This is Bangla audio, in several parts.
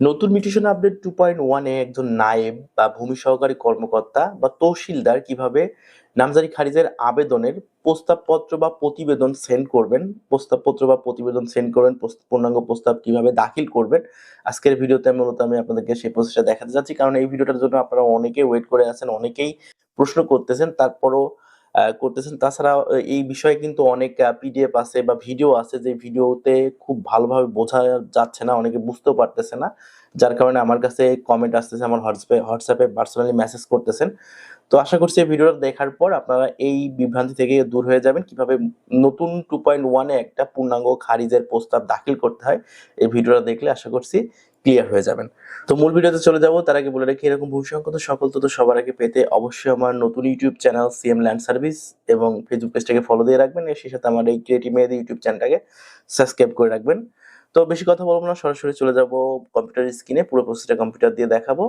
নতুন মিউটেশন আপডেট টু পয়েন্ট ওয়ানে একজন নায়েব বা ভূমি সহকারী কর্মকর্তা বা তহসিলদার কীভাবে নামজারি খারিজের আবেদনের প্রস্তাবপত্র বা প্রতিবেদন সেন্ড করবেন, প্রস্তাবপত্র বা প্রতিবেদন সেন্ড করবেন পূর্ণাঙ্গ প্রস্তাব কীভাবে দাখিল করবেন, আজকের ভিডিওতে মূলত আমি আপনাদেরকে সেই প্রসেসটা দেখাতে যাচ্ছি। কারণ এই ভিডিওটার জন্য আপনারা অনেকেই ওয়েট করে আছেন, অনেকেই প্রশ্ন করতেছেন, তারপরও করতেছেন। তাছাড়া এই বিষয়ে কিন্তু অনেক পিডিএফ আছে বা ভিডিও আছে যে ভিডিওতে খুব ভালোভাবে বোঝা যাচ্ছে না, অনেকে বুঝতেও পারতেছে না। যার কারণে আমার কাছে কমেন্ট আসতেছে, আমার হোয়াটসঅ্যাপে হোয়াটসঅ্যাপে পার্সোনালি মেসেজ করতেছেন। তো আশা করছি এই ভিডিওটা দেখার পর আপনারা এই বিভ্রান্তি থেকে দূর হয়ে যাবেন। কীভাবে নতুন টু পয়েন্ট ওয়ানে একটা পূর্ণাঙ্গ খারিজের প্রস্তাব দাখিল করতে হয়, এই ভিডিওটা দেখলে আশা করছি ক্লিয়ার হয়ে যাবেন। তো মূল ভিডিওতে চলে যাব। তার আগে বলে রাখি, এরকম ভূসংকত সকল তথ্য সবার আগে পেতে অবশ্যই আমার নতুন YouTube channel CM land service এবং ফেসবুক পেজটাকে ফলো দিয়ে রাখবেন। এর সেই সাথে আমার এই ক্রিয়েটিভ মেয়েদের ইউটিউব চ্যানেলটাকে সাবস্ক্রাইব করে রাখবেন। তো বেশি কথা বলব না, সরাসরি চলে যাব কম্পিউটার স্ক্রিনে পুরো প্রসেসটা কম্পিউটার দিয়ে দেখাবো।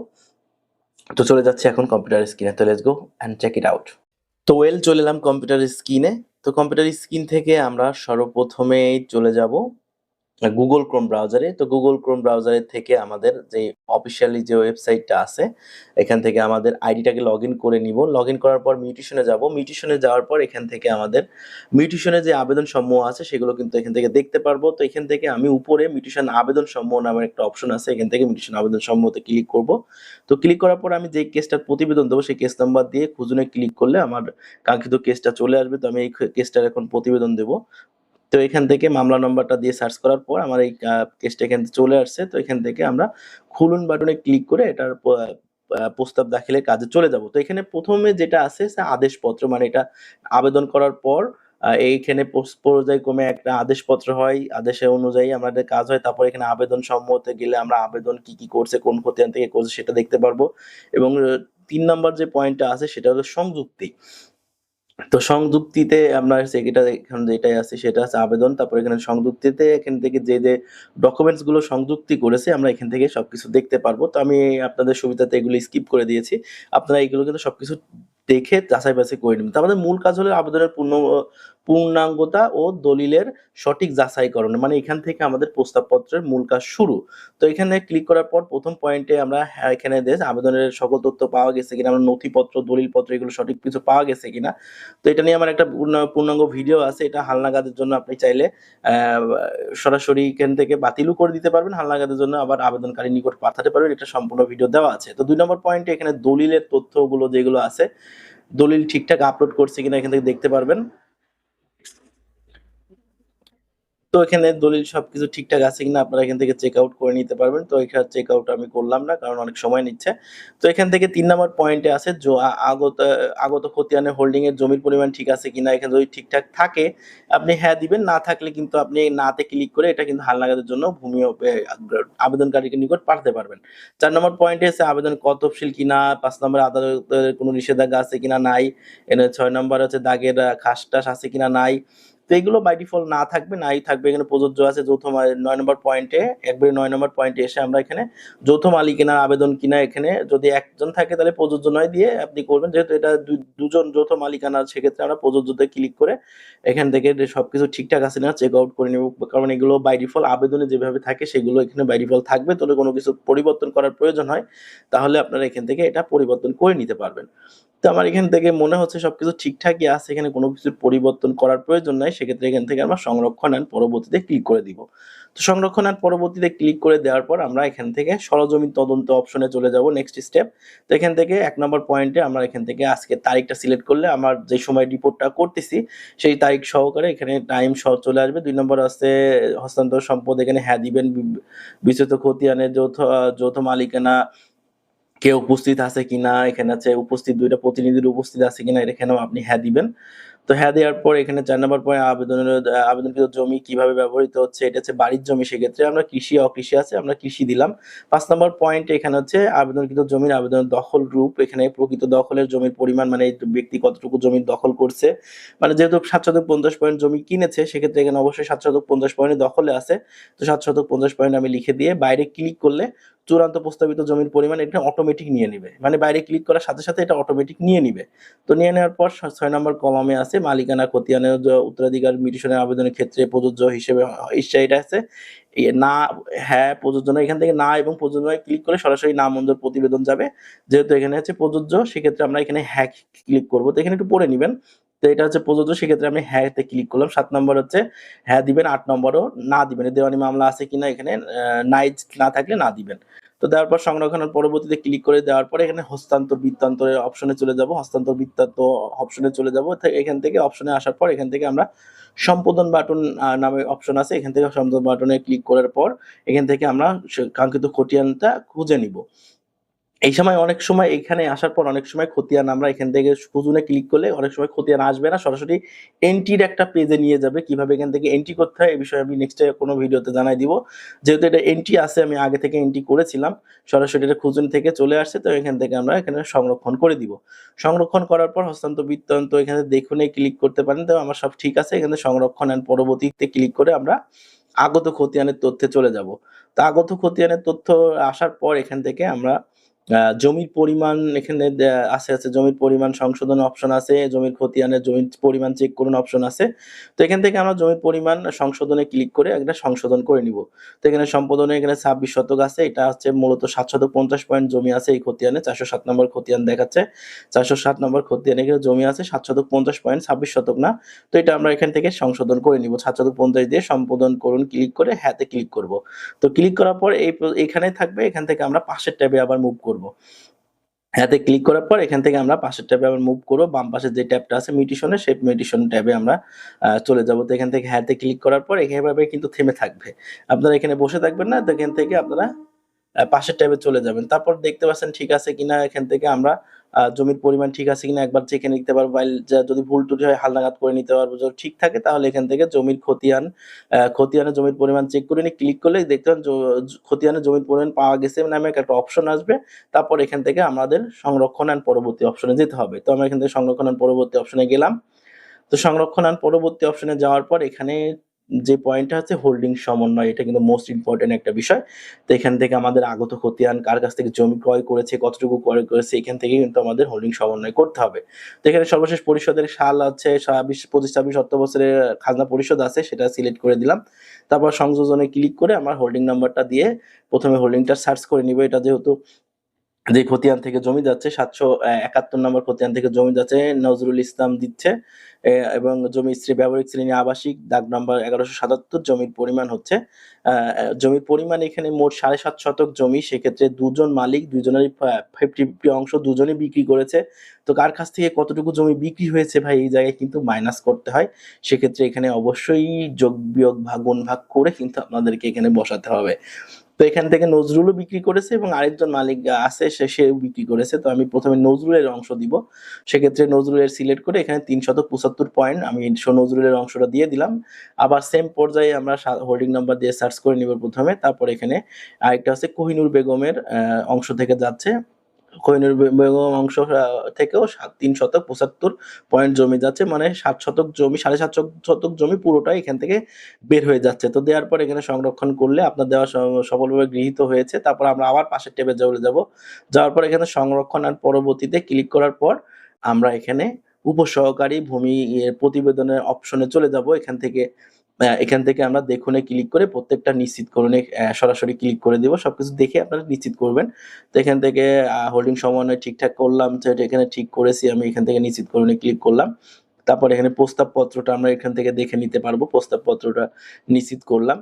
তো চলে যাচ্ছে এখন কম্পিউটার স্ক্রিনে তো let's go and check it out তো ওয়েল চলে এলাম কম্পিউটার স্ক্রিনে তো কম্পিউটার স্ক্রিন থেকে আমরা সর্বপ্রথমেই চলে যাব গুগল ক্রোম ব্রাউজারে তো গুগল ক্রোম ব্রাউজারের থেকে আমাদের যে অফিসিয়ালি যে ওয়েবসাইটটা আছে, এখান থেকে আমাদের আইডিটাকে লগ করে নিব। লগ করার পর মিউটেশনে যাব। মিউটেশনে যাওয়ার পর এখান থেকে আমাদের মিউটেশনে যে আবেদন সমূহ আছে, সেগুলো কিন্তু এখান থেকে দেখতে পারব। তো এখান থেকে আমি উপরে মিউটেশন আবেদন সমূহ নামের একটা অপশন আছে, এখান থেকে মিউটেশন আবেদন সমূহতে ক্লিক করব। তো ক্লিক করার পর আমি যে কেসটার প্রতিবেদন দেবো, সেই কেস নাম্বার দিয়ে খুঁজুনে ক্লিক করলে আমার কাঙ্ক্ষিত কেসটা চলে আসবে। তো আমি এই কেসটার এখন প্রতিবেদন দেবো। তো এখান থেকে মামলা নম্বরটা দিয়ে সার্চ করার পর আমার এই কেসটা এখান চলে আসছে। তো এখান থেকে আমরা খুলুন বাটনে ক্লিক করে এটার প্রস্তাব দাখিলের কাজে চলে যাব। তো এখানে প্রথমে যেটা আছে আদেশপত্র মানে এটা আবেদন করার পর এইখানে পর্যায়ক্রমে একটা আদেশপত্র হয়। আদেশের অনুযায়ী আমাদের কাজ হয়, তারপর এখানে আবেদন সম্মতে গেলে আমরা আবেদন কি কি করছে, কোন খতিয়ান থেকে করছে সেটা দেখতে পারব। এবং তিন নম্বর যে পয়েন্টটা আছে, সেটা হলো সংযুক্তি। তো সংযুক্তিতে আপনার এটা এখানে যেটাই আছে, সেটা আছে আবেদন। তারপর এখানে সংযুক্তিতে এখান থেকে যে যে ডকুমেন্টসগুলো সংযুক্তি করেছে, আমরা এখান থেকে সব কিছু দেখতে পারব। তো আমি আপনাদের সুবিধাতে এগুলো স্কিপ করে দিয়েছি। আপনারা এগুলো কিন্তু সবকিছু দেখে যাচাই বাছাই করে নেবেন। তো আমাদের মূল কাজ হলো আবেদনের পূর্ণ পূর্ণাঙ্গতা ও দলিলের সঠিক যাচাইকরণ মানে এখান থেকে আমাদের প্রস্তাবপত্রের মূল কাজ শুরু। তো এখানে ক্লিক করার পর প্রথম পয়েন্টে আমরা হ্যাঁ, এখানে দেশ আবেদনের সকল তথ্য পাওয়া গেছে কিনা আমরা নথিপত্র দলিলপত্র এগুলো সঠিক কিছু পাওয়া গেছে কিনা। তো এটা নিয়ে আমার একটা পূর্ণ- পূর্ণাঙ্গ ভিডিও আছে এটা হালনাগাদের জন্য আপনি চাইলে সরাসরি এখান থেকে বাতিলও করে দিতে পারবেন হালনাগাদের জন্য আবার আবেদনকারী নিকট পাঠাতে পারবেন এটা সম্পূর্ণ ভিডিও দেওয়া আছে। তো দুই নম্বর পয়েন্টে এখানে দলিলের তথ্যগুলো যেগুলো আছে দলিল ঠিকঠাক আপলোড করছে কিনা এখান থেকে দেখতে পারবেন। তো এখানে দলিল সবকিছু ঠিকঠাক আছে কিনা আপনারা এখান থেকে চেক আউট করে নিতে পারবেন। তো এখানে চেক আউট আমি করলাম না, কারণ অনেক সময় নিচ্ছে। তো এখান থেকে তিন নম্বর পয়েন্টে আছে আগত আগত খতিয়ানে হোল্ডিং এর জমির পরিমাণ ঠিক আছে কিনা, এখানে যদি ঠিকঠাক থাকে, আপনি হ্যাঁ দিবেন, না থাকলে কিন্তু আপনি নাতে ক্লিক করে এটা কিন্তু হালনাগাদের জন্য ভূমি আবেদনকারীকে নিকট পাঠাতে পারবেন। চার নম্বর পয়েন্টে আছে, আবেদন কত তফসিল কিনা, পাঁচ নম্বর আদালতের কোনো নিষেধাজ্ঞা আছে কিনা, নাই। এখানে ছয় নম্বর হচ্ছে দাগের খাস টাস আছে কিনা, নাই। তো এগুলো বাই ডিফল্ট না থাকবে, নাই থাকবে। এখানে প্রযোজ্য আছে যৌথ নয় নম্বর পয়েন্টে একবারে নয় নম্বর পয়েন্টে এসে আমরা এখানে যৌথ মালিকানার আবেদন কিনা এখানে যদি একজন থাকে তাহলে প্রযোজ্য নয় দিয়ে আপনি করবেন। যেহেতু এটা দুজন যৌথ মালিকানা সেক্ষেত্রে আমরা প্রযোজ্যতে ক্লিক করে এখান থেকে সবকিছু ঠিকঠাক আছে না চেক আউট করে নেব। কারণ এগুলো বাই ডিফল্ট আবেদনে যেভাবে থাকে সেগুলো এখানে বাই ডিফল্ট থাকবে। তাহলে কোনো কিছু পরিবর্তন করার প্রয়োজন হয়, তাহলে আপনারা এখান থেকে এটা পরিবর্তন করে নিতে পারবেন। তো আমার এখান থেকে মনে হচ্ছে সবকিছু ঠিকঠাকই আছে, এখানে কোনো কিছু পরিবর্তন করার প্রয়োজন নাই, সেক্ষেত্রে এখান থেকে আমরা সংরক্ষণ অ্যান্ড পরবর্তীতে ক্লিক করে দিব। তো সংরক্ষণ অ্যান্ড পরবর্তীতে ক্লিক করে দেওয়ার পর আমরা এখান থেকে সরজমিন তদন্ত অপশনে চলে যাব নেক্সট স্টেপ তো এখান থেকে এক নম্বর পয়েন্টে আমরা এখান থেকে আজকে তারিখটা সিলেক্ট করলে আমার যে সময় রিপোর্টটা করতেছি, সেই তারিখ সহকারে এখানে টাইম সহ চলে আসবে। দুই নম্বর আছে হস্তান্তর সম্পদ, এখানে হ্যাঁ দিবেন, বি- বিস্তৃত খতিয়ানের যৌথ যৌথ মালিকানা কে উপস্থিত আছে কিনা, এখানে আছে, উপস্থিত দুইটা প্রতিনিধির উপস্থিত আছে কিনা এখানেও আপনি হ্যাঁ দিবেন? তো হ্যাঁ দেওয়ার পর এখানে চার নম্বর পয়েন্ট আবেদনের আবেদনকৃত জমি কীভাবে ব্যবহৃত হচ্ছে, এটা হচ্ছে বাড়ির জমি, সেক্ষেত্রে আমরা কৃষি, অকৃষি আছে, আমরা কৃষি দিলাম। পাঁচ নম্বর পয়েন্ট এখানে হচ্ছে আবেদনকৃত জমির আবেদন দখল রূপ, এখানে প্রকৃত দখলের জমির পরিমাণ মানে ব্যক্তি কতটুকু জমি দখল করছে। মানে যেহেতু সাত শতক পঞ্চাশ পয়েন্ট জমি কিনেছে, সেক্ষেত্রে এখানে অবশ্যই সাত শতক পঞ্চাশ পয়েন্ট দখলে আছে। তো সাত শতক পঞ্চাশ পয়েন্ট আমি লিখে দিয়ে বাইরে ক্লিক করলে চূড়ান্ত প্রস্তাবিত জমির পরিমাণ এটা অটোমেটিক নিয়ে নিবে। মানে বাইরে ক্লিক করার সাথে সাথে এটা অটোমেটিক নিয়ে নিবে। তো নিয়ে নেওয়ার পর ছয় নম্বর কলমে আছে মালিকানা খতিয়ানের উত্তরাধিকার মিটিশনের আবেদনের ক্ষেত্রে প্রযোজ্য হিসেবে এটা আছে। না হ্যাঁ প্রযোজ্য এখান থেকে না এবং প্রযোজ্য ক্লিক করে সরাসরি না মঞ্জুর প্রতিবেদন যাবে। যেহেতু এখানে আছে প্রযোজ্য সেক্ষেত্রে আমরা এখানে হ্যাঁ ক্লিক করব। তো এখানে একটু পড়ে নেবেন। তো এটা হচ্ছে প্রযোজ্য সেক্ষেত্রে আমি হ্যাঁতে ক্লিক করলাম। সাত নম্বর হচ্ছে হ্যাঁ দিবেন আট নম্বরও না দিবেন। দেওয়ানি মামলা আছে কিনা এখানে? আহ, নাই না থাকলে না দিবেন। তো দেওয়ার পর সংরক্ষণের পরবর্তীতে ক্লিক করে দেওয়ার পরে এখানে হস্তান্তর বৃত্তান্তরের অপশনে চলে যাব, হস্তান্তর বৃত্তান্ত অপশনে চলে যাব। এখান থেকে অপশনে আসার পর এখান থেকে আমরা সম্পাদন বাটন নামে অপশন আছে। এখান থেকে সম্পাদন বাটনে ক্লিক করার পর এখান থেকে আমরা কাঙ্ক্ষিত খতিয়ানটা খুঁজে নিব। এই সময় অনেক সময় এখানে আসার পর অনেক সময় খতিয়ান আমরা এখান থেকে খুঁজুনে ক্লিক করলে অনেক সময় খতিয়ান আসবে না। সরাসরি এন্ট্রির একটা পেজে নিয়ে যাবে। কীভাবে এখান থেকে এন্ট্রি করতে হয় এই বিষয়ে আমি নেক্সট কোনো ভিডিওতে জানাই দিব। যেহেতু এটা এন্ট্রি আছে, আমি আগে থেকে এন্ট্রি করেছিলাম, সরাসরি এটা খুঁজুন থেকে চলে আসছে, তো এখান থেকে আমরা এখানে সংরক্ষণ করে দিব। সংরক্ষণ করার পর হস্তান্তর বৃত্তান্ত এখানে দেখুনে ক্লিক করতে পারেন। তো আমার সব ঠিক আছে, এখানে সংরক্ষণ অ্যান্ড পরবর্তীতে ক্লিক করে আমরা আগত খতিয়ানের তথ্যে চলে যাব। তো আগত খতিয়ানের তথ্য আসার পর এখান থেকে আমরা জমির পরিমাণ এখানে আছে আছে, জমির পরিমাণ সংশোধন অপশন আছে, জমির খতিয়ানের জমির পরিমাণ চেক করুন অপশন আছে। তো এখান থেকে আমরা জমির পরিমাণ সংশোধনে ক্লিক করে একটা সংশোধন করে নিব। তো এখানে সম্পাদনে এখানে ছাব্বিশ শতক আছে, এটা হচ্ছে মূলত সাতশত পঞ্চাশ পয়েন্ট জমি আছে এই খতিয়ানে, চারশো সাত নম্বর খতিয়ান দেখাচ্ছে। চারশো সাত নম্বর খতিয়ানে এখানে জমি আছে সাতশত পঞ্চাশ পয়েন্ট, ছাব্বিশ শতক না। তো এটা আমরা এখান থেকে সংশোধন করে নিব। সাতশত পঞ্চাশ দিয়ে সম্পাদন করুন ক্লিক করে হ্যাঁতে ক্লিক করব। তো ক্লিক করার পর এই এখানে থাকবে, এখান থেকে আমরা পাশের ট্যাবে আবার মুভ করব। হ্যাঁতে ক্লিক করার পর এখান থেকে আমরা পাশের ট্যাবে আবার মুভ করব। বাম পাশের যে ট্যাবটা আছে মিটিশনে সেই মিটিশন ট্যাবে আমরা চলে যাব। তো এখান থেকে হ্যাঁতে ক্লিক করার পর এভাবে কিন্তু থেমে থাকবে। আপনারা এখানে বসে থাকবেন না। তো এখান থেকে আপনারা পাশের ট্যাবে চলে যাবেন। তারপর দেখতে পাচ্ছেন ঠিক আছে কিনা এখান থেকে আমরা জমির পরিমাণ ঠিক আছে কিনা একবার চেখে নিতে পারব। যদি ভুল টুটি হয় হালনাগাদ করে নিতে পারব। যদি ঠিক থাকে তাহলে এখান থেকে জমির খতিয়ান আহ, খতিয়ানে জমির পরিমাণ চেক করে নিয়ে ক্লিক করলে দেখতে জ- খতিয়ানে জমির পরিমাণ পাওয়া গেছে নামে একটা অপশন আসবে। তারপর এখান থেকে আমাদের সংরক্ষণ আর পরবর্তী অপশনে যেতে হবে। তো আমরা এখান থেকে সংরক্ষণ আর পরবর্তী অপশনে গেলাম। তো সংরক্ষণ আর পরবর্তী অপশনে যাওয়ার পর এখানে যে পয়েন্টটা আছে হোল্ডিং সমন্বয়, এটা কিন্তু মোস্ট ইম্পর্টেন্ট একটা বিষয়। তো এখান থেকে আমাদের আগত খতিয়ান কার কাছ থেকে জমি ক্রয় করেছে, কতটুকু ক্রয় করেছে, এখান থেকে কিন্তু আমাদের হোল্ডিং সমন্বয় করতে হবে। তো এখানে সর্বশেষ পরিষদের সাল আছে, ছাব্বিশ, পঁচিশ, ছাব্বিশ অর্থ বছরের খাজনা পরিষদ আছে, সেটা সিলেক্ট করে দিলাম। তারপর সংযোজনে ক্লিক করে আমার হোল্ডিং নাম্বারটা দিয়ে প্রথমে হোল্ডিংটা সার্চ করে নিব। এটা যেহেতু যে খতিয়ান থেকে জমি যাচ্ছে, সাতশো একাত্তর নম্বর খতিয়ান থেকে জমি যাচ্ছে, নজরুল ইসলাম দিচ্ছে এবং জমি স্ত্রী, ব্যবহারিক শ্রেণি, আবাসিক, দাগ নাম্বার এগারোশো সাতাত্তর, জমির পরিমাণ হচ্ছে জমির পরিমাণ এখানে মোট সাড়ে সাত শতক জমি, সেক্ষেত্রে দুজন মালিক, দুজনেরই ফিফটি ফিফটি অংশ দুজনে বিক্রি করেছে, তো কার কাছ থেকে কতটুকু জমি বিক্রি হয়েছে ভাই, এই জায়গায় কিন্তু মাইনাস করতে হয়, সেক্ষেত্রে এখানে অবশ্যই যোগ বিয়োগ ভাগ, গুণ ভাগ করে কিন্তু আপনাদেরকে এখানে বসাতে হবে। তো এখান থেকে নজরুলও বিক্রি করেছে এবং আরেকজন মালিক আছে, সে, সেও বিক্রি করেছে। তো আমি প্রথমে নজরুলের অংশ দিব। সেক্ষেত্রে নজরুলের সিলেক্ট করে এখানে তিনশত পঁচাত্তর পয়েন্ট আমি নজরুলের অংশটা দিয়ে দিলাম। আবার সেম পর্যায়ে আমরা হোল্ডিং নাম্বার দিয়ে সার্চ করে নিব প্রথমে। তারপর এখানে আরেকটা আছে, কোহিনুর বেগমের অংশ থেকে যাচ্ছে। কোহিনুর বেগম অংশ থেকেও তিন শতক, পঁচাত্তর পয়েন্ট জমি যাচ্ছে মানে সাত শতক জমি, সাড়ে সাত শতক জমি পুরোটাই এখান থেকে বের হয়ে যাচ্ছে। তো দেওয়ার পর এখানে সংরক্ষণ করলে আপনার দেওয়া সফলভাবে গৃহীত হয়েছে। তারপর আমরা আবার পাশের টেবে চলে যাব। যাওয়ার পর এখানে সংরক্ষণ আর পরবর্তীতে ক্লিক করার পর আমরা এখানে উপসহকারী ভূমি প্রতিবেদনের অপশনে চলে যাব। এখান থেকে এখান থেকে আমরা দেখুনে ক্লিক করে প্রত্যেকটা নিশ্চিত করুন সরাসরি ক্লিক করে দেব, সবকিছু দেখে আপনারা নিশ্চিত করবেন। তো এখান থেকে হোল্ডিং সমন্বয় ঠিকঠাক করলাম, তো এটা এখানে ঠিক করেছি, আমি এখান থেকে নিশ্চিত করুনে ক্লিক করলাম। তারপর এখানে প্রস্তাবপত্রটা আমরা এখান থেকে দেখে নিতে পারব, প্রস্তাবপত্রটা নিশ্চিত করলাম।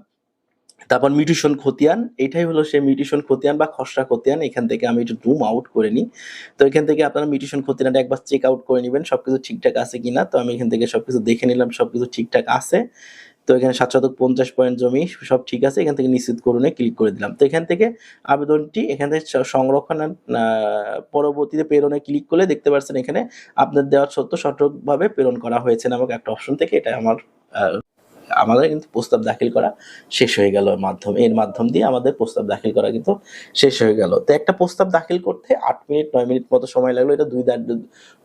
তারপর মিউটেশন খতিয়ান, এটাই হলো সেই মিউটেশন খতিয়ান বা খসড়া খতিয়ান, এখান থেকে আমি একটু জুম আউট করে নিই। তো এখান থেকে আপনারা মিউটেশন খতিয়ানটা একবার চেক আউট করে নেবেন, সবকিছু ঠিকঠাক আছে কিনা, তো আমি এখান থেকে সবকিছু দেখে নিলাম, সবকিছু ঠিকঠাক আছে। তো এখানে সাত শতক, পঞ্চাশ পয়েন্ট জমি সব ঠিক আছে, এখান থেকে নিশ্চিত করুনে ক্লিক করে দিলাম। তো এখান থেকে আবেদনটি এখান থেকে সংরক্ষণ পরবর্তীতে প্রেরণে ক্লিক করলে দেখতে পাচ্ছেন এখানে আপনার দেওয়ার সত্য সঠিকভাবে প্রেরণ করা হয়েছে নামক একটা অপশন থেকে এটা আমার আমাদের কিন্তু প্রস্তাব দাখিল করা শেষ হয়ে গেল মাধ্যমে, এর মাধ্যম দিয়ে আমাদের প্রস্তাব দাখিল করা কিন্তু শেষ হয়ে গেল। তো একটা প্রস্তাব দাখিল করতে আট মিনিট, নয় মিনিট মতো সময় লাগল। এটা দুই দাগ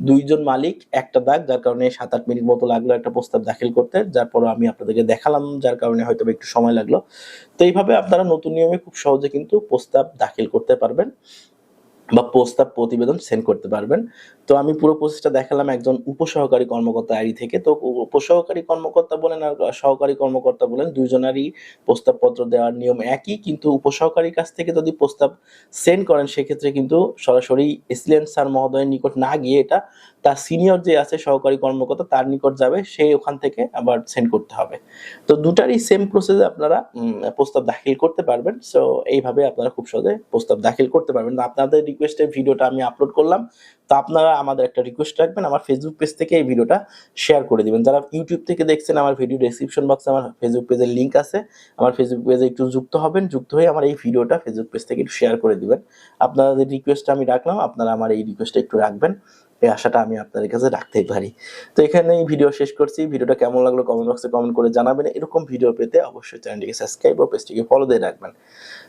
দুইজন মালিক, একটা দাগ, যার কারণে সাত আট মিনিট মতো লাগল একটা প্রস্তাব দাখিল করতে, যার পর আমি আপনাদেরকে দেখালাম, যার কারণে হয়তো একটু সময় লাগল। তো এইভাবে আপনারা নতুন নিয়মে খুব সহজে কিন্তু প্রস্তাব দাখিল করতে পারবেন। বা প্রস্তাব, প্রতিবেদন সেন্ড করতে পারবেন। তো আমি পুরো প্রসেসটা দেখালাম একজন উপসহকারী কর্মকর্তা আইডি থেকে। তো উপসহকারী কর্মকর্তা বলেন আর সহকারী কর্মকর্তা বলেন দুজনারই প্রস্তাবপত্র দেওয়ার নিয়ম একই। কিন্তু উপসহকারীর কাছ থেকে যদি প্রস্তাব সেন্ড করেন, সেক্ষেত্রে কিন্তু সরাসরি এসিলেন্ট স্যার মহোদয়ের নিকট না গিয়ে এটা তার সিনিয়র যে আছে সহকারী কর্মকর্তা, তার নিকট যাবে। সে ওখান থেকে আবার সেন্ড করতে হবে। তো দুটারই সেম প্রসেসে আপনারা প্রস্তাব দাখিল করতে পারবেন। সো এইভাবে আপনারা খুব সহজে প্রস্তাব দাখিল করতে পারবেন। আপনাদের রিকোয়েস্টের ভিডিওটা আমি আপলোড করলাম। তো আপনারা আমাদের একটা রিকোয়েস্ট রাখবেন, আমার ফেসবুক পেজ থেকে এই ভিডিওটা শেয়ার করে দিবেন। যারা ইউটিউব থেকে দেখছেন, আমার ভিডিও ডেসক্রিপশন বক্সে আমার ফেসবুক পেজের লিঙ্ক আছে। আমার ফেসবুক পেজে একটু যুক্ত হবেন, যুক্ত হয়ে আমার এই ভিডিওটা ফেসবুক পেজ থেকে একটু শেয়ার করে দিবেন। আপনাদের রিকোয়েস্টটা আমি রাখলাম, আপনারা আমার এই রিকোয়েস্টটা একটু রাখবেন। এই আশাটা আমি আপনাদের কাছে রাখতেই পারি। তো এখানে ভিডিও শেষ করছি। ভিডিওটা কেমন লাগল কমেন্ট বক্সে কমেন্ট করে জানাবেন। এরকম ভিডিও পেতে অবশ্যই চ্যানেলটিকে সাবস্ক্রাইব ও পেজটিকে ফলো দিয়ে রাখবেন।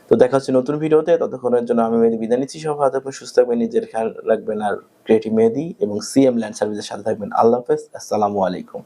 তো দেখা হচ্ছে নতুন ভিডিওতে ততক্ষণের জন্য আমি মেহেদি বিদায় নিচ্ছি। সব হাতে সুস্থ থাকবেন, নিজের খেয়াল রাখবেন আর ক্রিয়েটিভ মেহেদি এবং সিএম ল্যান্ড সার্ভিসের সাথে থাকবেন। আল্লাহ হাফেজ। আসসালামু আলাইকুম।